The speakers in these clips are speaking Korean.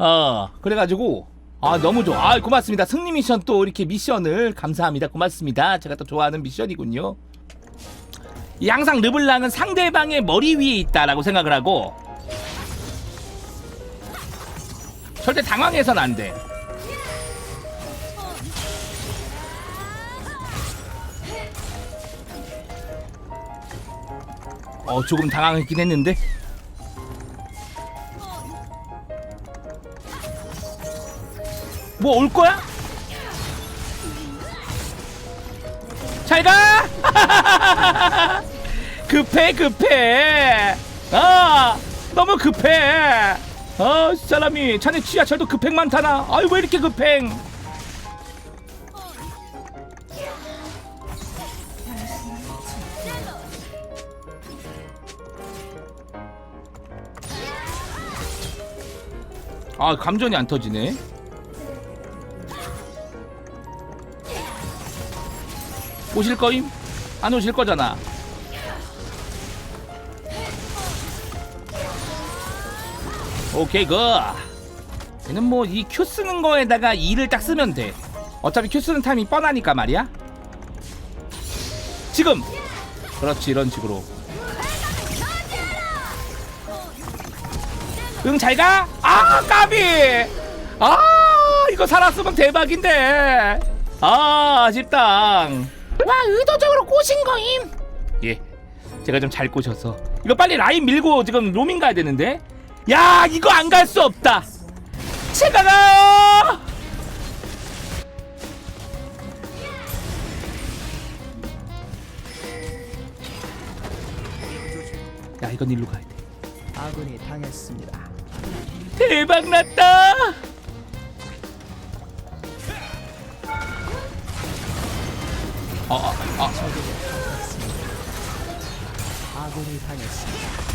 어. 그래가지고 아 너무 좋아. 아 고맙습니다. 승리 미션 또 이렇게 미션을 감사합니다. 고맙습니다. 제가 또 좋아하는 미션이군요. 이 항상 르블랑은 상대방의 머리 위에 있다라고 생각을 하고 절대 당황해선 안돼. 어 조금 당황했긴 했는데 뭐올 거야? 잘 가! 급해 급해. 아 너무 급해. 아 사람이. 자네 지하철도 급행 많다나? 아유 왜 이렇게 급행? 아 감전이 안 터지네 오실 거임? 안 오실 거잖아. 오케이 그. 얘는 뭐 이 큐 쓰는 거에다가 E를 딱 쓰면 돼. 어차피 큐 쓰는 타임이 뻔하니까 말이야. 지금. 그렇지 이런 식으로. 응 잘 가. 아 까비. 아 이거 살았으면 대박인데. 아 아쉽다. 와 의도적으로 꼬신 거임 예. 제가 좀 잘 꼬셔서 이거 빨리 라인 밀고 지금 로밍 가야 되는데. 야, 이거 안 갈 수 없다. 제가 가요. 야, 이건 일로 가야 돼. 아군이 당했습니다. 대박 났다. 어, 어, 어. 아군이 당했습니다.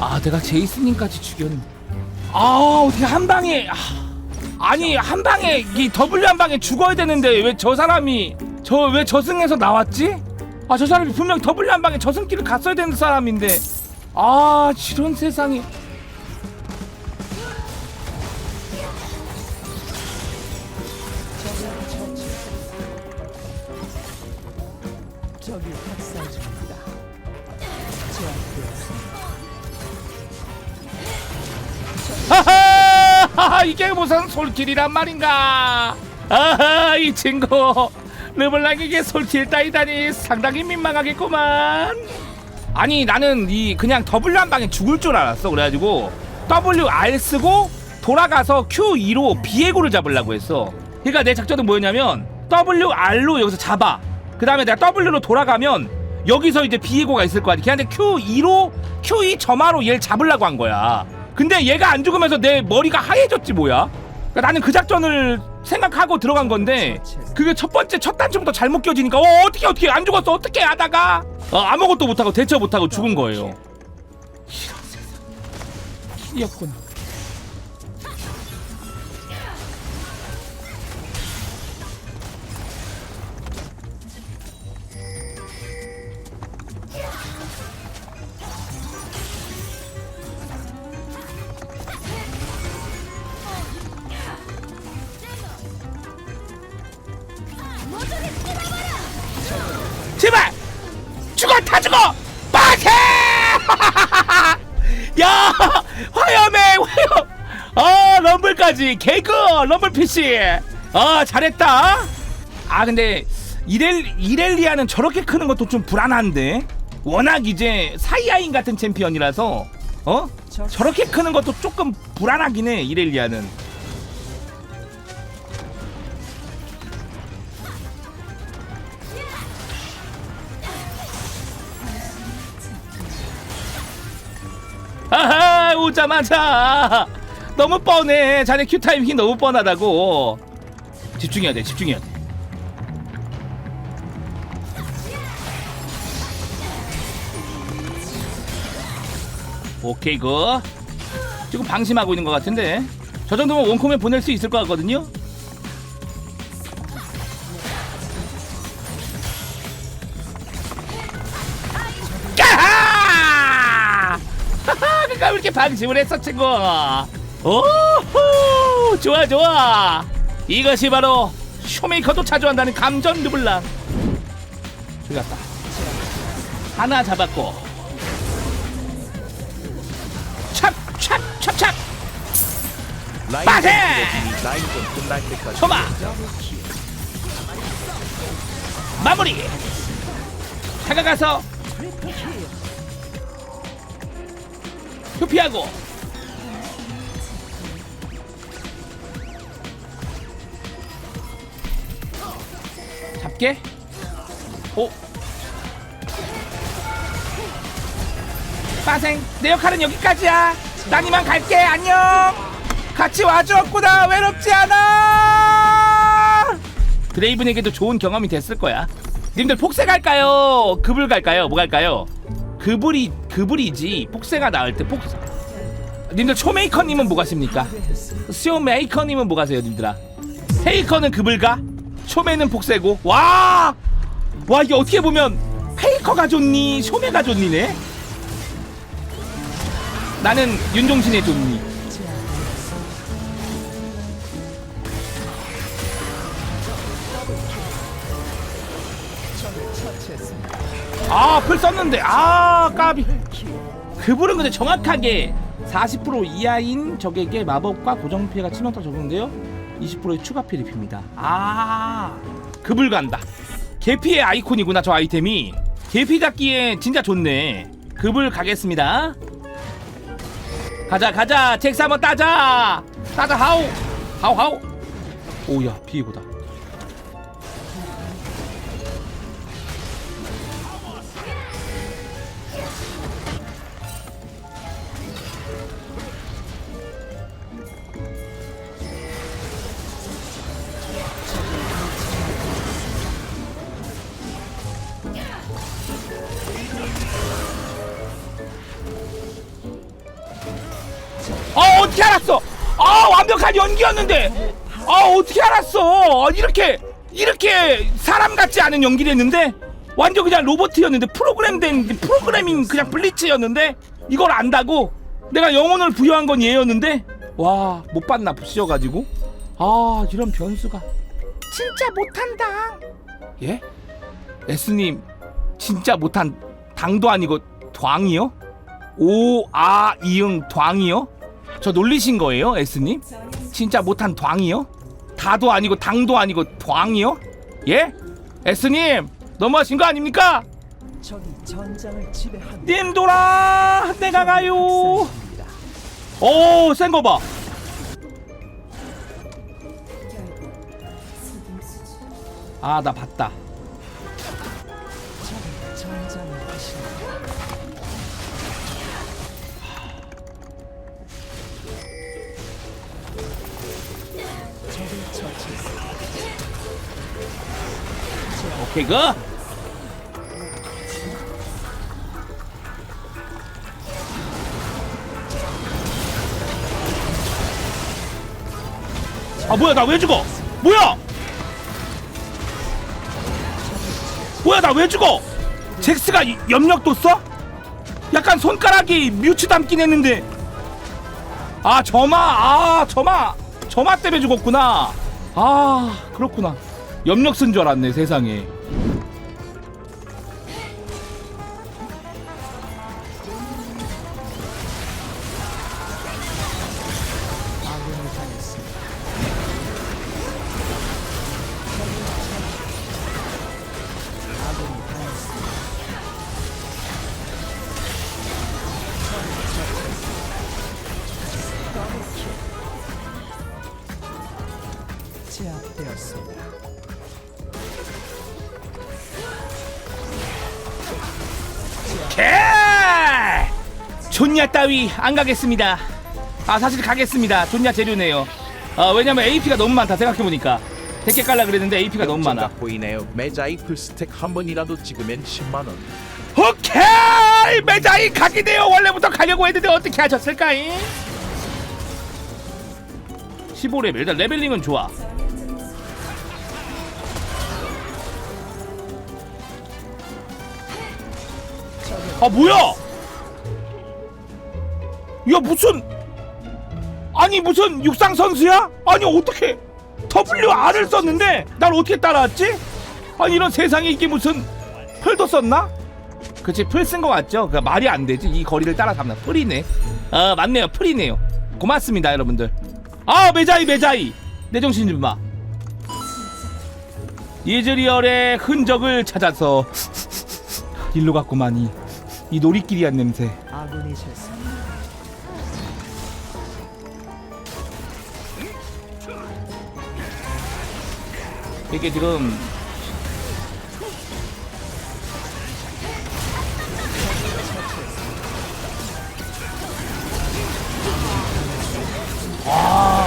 아 내가 제이스님까지 죽였네 아 어떻게 한 방에 아, 아니 한 방에 이 W 한 방에 죽어야 되는데 왜 저 사람이 저 왜 저승에서 나왔지? 아 저 사람이 분명 W 한 방에 저승길을 갔어야 되는 사람인데 아 이런 세상에 하하 이게 무슨 솔길이란 말인가? 아하 이 친구. 르블랑에게 솔길 따이다니 상당히 민망하겠구만. 아니 나는 이 그냥 W 한 방에 죽을 줄 알았어. 그래가지고 W R 쓰고 돌아가서 Q 2로 비에고를 잡으려고 했어. 그러니까 내 작전은 뭐였냐면 W R로 여기서 잡아. 그 다음에 내가 W로 돌아가면 여기서 이제 비에고가 있을 거 아니야. 걔한테 Q 2로 Q 2 점화로 얘를 잡으려고 한 거야 근데 얘가 안 죽으면서 내 머리가 하얘졌지 뭐야? 그러니까 나는 그 작전을 생각하고 들어간 건데 그게 첫 번째 첫 단추부터 잘못 껴지니까 어 어떻게 어떻게? 안 죽었어. 어떻게 하다가? 어, 아무것도 못하고 대처 못하고 죽은 거예요. 이런 세상 길이었구나 럼블까지. 개그 럼블 PC 아 잘했다. 아 근데 이렐 이렐리아는 저렇게 크는 것도 좀 불안한데? 워낙 이제 사이아인 같은 챔피언이라서 어? 저렇게 크는 것도 조금 불안하긴 해 이렐리아는. 아하 오자마자 너무 뻔해. 자네 큐타임이 너무 뻔하다고. 집중해야 돼 집중해야 돼. 오케이 그 지금 방심하고 있는 것 같은데. 저 정도면 원콤에 보낼 수 있을 것 같거든요? 까하! 하하, 그러니까 왜 이렇게 방심을 했어 친구 오호! 좋아 좋아. 이것이 바로 쇼메이커도 자주 한다는 감전 르블랑. 갔다. 하나 잡았고. 찹찹찹찹 빠세! 라인전 끝날 때까지 초마. 마무리. 다가가서 투피하고 잡게? 오 빠생 내 역할은 여기까지야. 난 이만 갈게. 안녕. 같이 와주었구나. 외롭지 않아. 드레이븐에게도 좋은 경험이 됐을 거야. 님들 폭세 갈까요? 급을 갈까요? 뭐 갈까요? 급을이 급을이지. 폭세가 나을 때 폭세. 님들 초메이커님은 뭐 가십니까? 쇼메이커님은 뭐 가세요 님들아? 페이커는 급을 가 초메는 폭세고 와 와 이게 어떻게 보면 페이커가 좋니 쇼메가 좋니네 나는 윤종신의 좋니 처치했습니다. 아, 풀 썼는데 아, 까비. 그분은 근데 정확하게 40% 이하인 적에게 마법과 고정 피해가 치명타 적용돼요. 20%의 추가 피해를 빕니다. 아, 급을 간다. 계피의 아이콘이구나 저 아이템이. 계피 잡기에 진짜 좋네. 급을 가겠습니다. 가자 가자 잭스 한번 따자. 따자 하우 하우 하우. 오야 비에고다. 완벽한 연기였는데. 아 어떻게 알았어? 아, 이렇게 이렇게 사람 같지 않은 연기를 했는데 완전 그냥 로봇이었는데 프로그램된 프로그래밍 그냥 블리츠였는데 이걸 안다고 내가 영혼을 부여한 건 얘였는데 와 못 봤나 부시져가지고 아 이런 변수가 진짜 못한다. 예? S님 진짜 못한 당도 아니고 광이요? 오아 이응 광이요? 저 놀리신 거예요 S님? 진짜 못한 광이요? 다도 아니고 당도 아니고 광이요? 예? S님 너무하신 거 아닙니까? 적이 전장을 지배한 님 돌아 내가 가요 학살입니다. 오 센 거 봐. 아 나 봤다. 적이 전장을 하십니다. 오케이 그. 아 뭐야 나 왜 죽어? 뭐야? 뭐야 나 왜 죽어? 잭스가 이- 염력도 써? 약간 손가락이 뮤츠 담긴 했는데 아 점아 아 점아 점아 때문에 죽었구나 아 그렇구나 염력 쓴 줄 알았네 세상에 개! 존야 따위 안 가겠습니다. 아 사실 가겠습니다. 존야 재료네요. 어, 왜냐면 AP가 너무 많다 생각해보니까 대게 깔라 그랬는데 AP가 너무 많아. 보이네요. 매자이 풀스택 한 번이라도 찍으면 10만 원. 오케이 매장이 가게 돼요. 원래부터 가려고 했는데 어떻게 하셨을까잉? 15레벨 일단 레벨링은 좋아. 아 뭐야? 야 무슨 아니 무슨 육상 선수야? 아니 어떻게 W R을 썼는데 날 어떻게 따라왔지? 아니 이런 세상에 이게 무슨 풀도 썼나? 그치 풀 쓴 거 맞죠? 그 말이 안 되지 이 거리를 따라 잡나 풀이네. 아 맞네요 풀이네요. 고맙습니다 여러분들. 아 메자이 메자이 내 정신 좀 봐. 예즈리얼의 흔적을 찾아서 일로 갔구만이 이 놀이끼리한 냄새. 아군이 졌습니다. 이게 지금 와,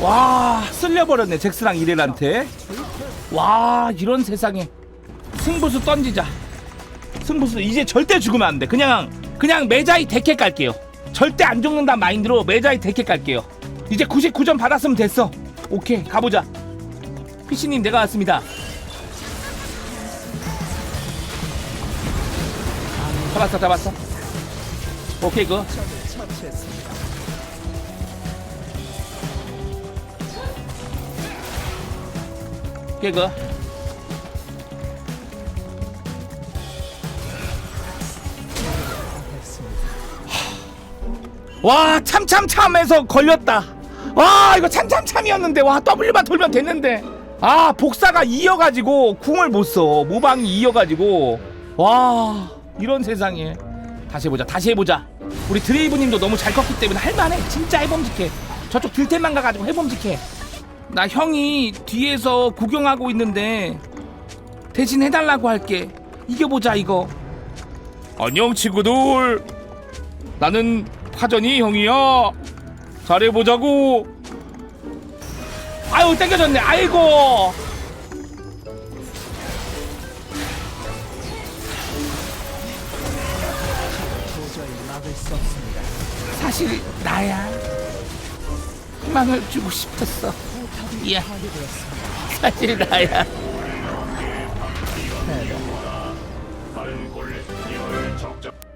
와 쓸려버렸네 잭스랑 이렐한테 와 이런 세상에 승부수 던지자 승부수 이제 절대 죽으면 안 돼 그냥 그냥 메자이 데켓 갈게요 절대 안 죽는다 마인드로 메자이 데켓 갈게요 이제 99점 받았으면 됐어 오케이 가보자 피시님 내가 왔습니다. 잡았어 잡았어. 오케이 그. 오케이 그. 와 참참참해서 걸렸다. 와 이거 참참참이었는데 와 W만 돌면 됐는데. 아 복사가 이어가지고 궁을 못 써. 모방이 이어가지고. 와 이런 세상에. 다시 해보자 다시 해보자. 우리 드레이브님도 너무 잘 컸기 때문에 할만해. 진짜 해봄직해. 저쪽 들테만 가가지고 해봄직해. 나 형이 뒤에서 구경하고 있는데 대신 해달라고 할게. 이겨보자 이거. 안녕 친구들. 나는 파전이 형이야 잘해보자고 아유 땡겨졌네 아이고 도저히 막을 수 없습니다. 사실 나야 희망을 주고 싶었어 야. 사실 나야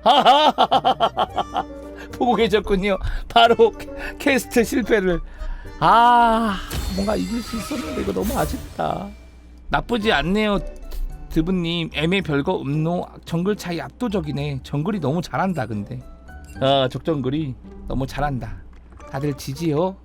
하하하하하하. 보고 계셨군요. 바로 캐스트 실패를. 아 뭔가 이길 수 있었는데 이거 너무 아쉽다. 나쁘지 않네요 드브님. 애매 별거 음노. 정글 차이 압도적이네. 정글이 너무 잘한다 근데. 어 적정글이 너무 잘한다. 다들 지지요